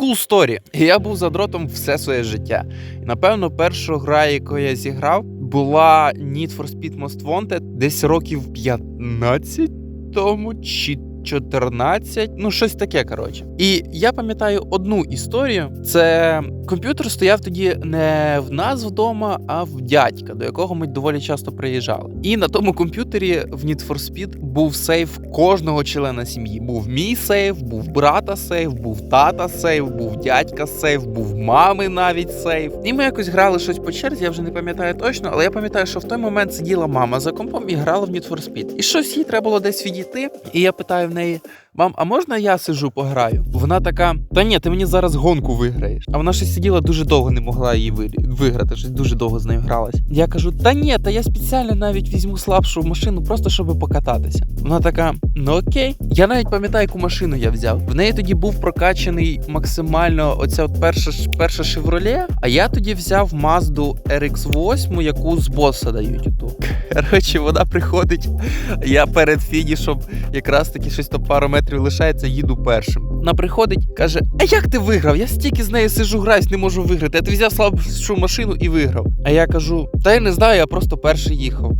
Cool story. Я був за дротом все своє життя. І напевно, перша гра, яку я зіграв, була Need for Speed Most Wanted десь років 15 тому чи 14, ну щось таке, коротше. І я пам'ятаю одну історію: це комп'ютер стояв тоді не в нас вдома, а в дядька, до якого ми доволі часто приїжджали. І на тому комп'ютері в Need for Speed був сейф кожного члена сім'ї. Був мій сейф, був брата сейф, був тата сейф, був дядька сейф, був мами навіть сейф. І ми якось грали щось по черзі, я вже не пам'ятаю точно, але я пам'ятаю, що в той момент сиділа мама за компом і грала в Need for Speed. І щось їй треба було десь відійти. І я питаю в неї: мам, а можна я сижу пограю? Вона така: Та ні, ти мені зараз гонку виграєш. А вона щось сиділа дуже довго, не могла її виграти. Щось дуже довго з нею гралась. Я кажу: Та ні, та я спеціально навіть візьму слабшу машину, просто щоб покататися. Вона така: ну окей. Я навіть пам'ятаю, яку машину я взяв. В неї тоді був прокачаний максимально оця от перша перша Chevrolet, а я тоді взяв Mazda RX-8, яку з боса дають. Коротше, вона приходить. Я перед фінішом якраз таки щось там пару метрів лишається, їду першим. Вона приходить, каже: А як ти виграв? Я стільки з нею сижу, граюсь, не можу виграти. А ти взяв слабшу машину і виграв. А я кажу: Та я не знаю, я просто перший їхав.